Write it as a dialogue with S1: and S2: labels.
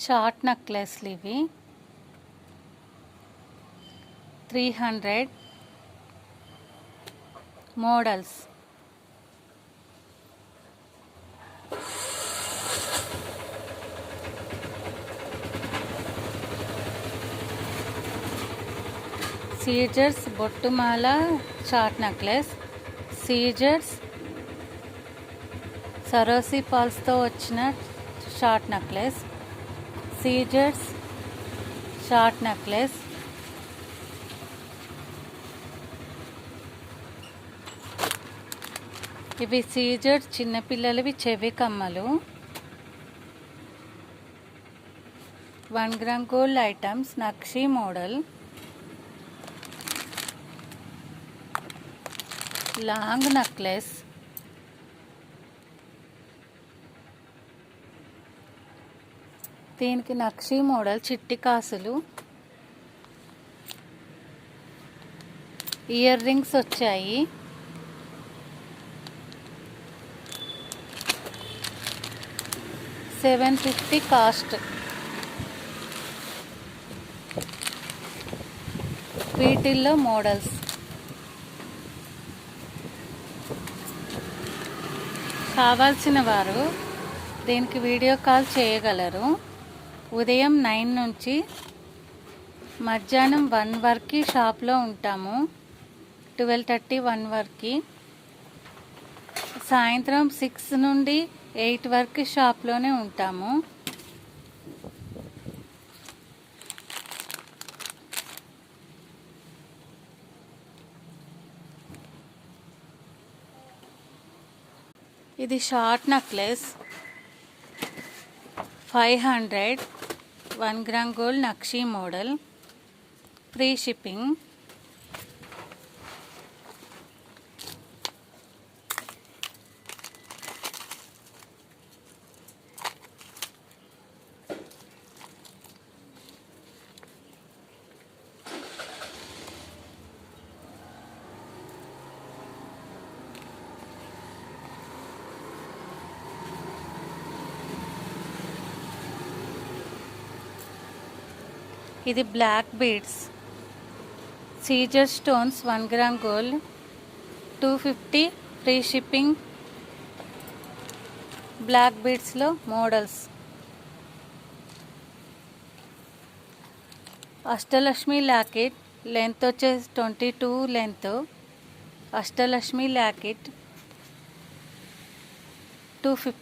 S1: Short నెక్లెస్లు ఇవి three hundred models సీజర్స్ బొట్టుమాల షార్ట్ నెక్లెస్ సీజర్స్ సరోసి పాల్స్తో వచ్చిన షార్ట్ నెక్లెస్ సీజర్స్ షార్ట్ నెక్లెస్ ఇవి సీజర్ చిన్నపిల్లలవి చెవి కమ్మలు. వన్ గ్రామ్ గోల్డ్ ఐటమ్స్ నక్షి మోడల్ లాంగ్ నెక్లెస్ దీనికి నక్షి మోడల్ చిట్టి కాసులు. ఇయర్ రింగ్స్ వచ్చాయి. సెవెన్ ఫిఫ్టీ కాస్ట్ వీటిల్లో మోడల్స్. కావాల్సిన వారు దీనికి వీడియో కాల్ చేయగలరు. ఉదయం నైన్ నుంచి మధ్యాహ్నం వన్ వరకు షాప్లో ఉంటాము. ట్వెల్వ్ థర్టీ వన్ వరకు. సాయంత్రం సిక్స్ నుండి ఎయిట్ వరకు షాప్లోనే ఉంటాము. ఇది short necklace. Five hundred. One gram gold నక్షి మోడల్ ఫ్రీ షిప్పింగ్ ఇది black beads Caesar stones one gram gold two fifty free shipping black బీడ్స్లో models Ashtalakshmi locket length వచ్చేసి twenty two length Ashtalakshmi locket two fifty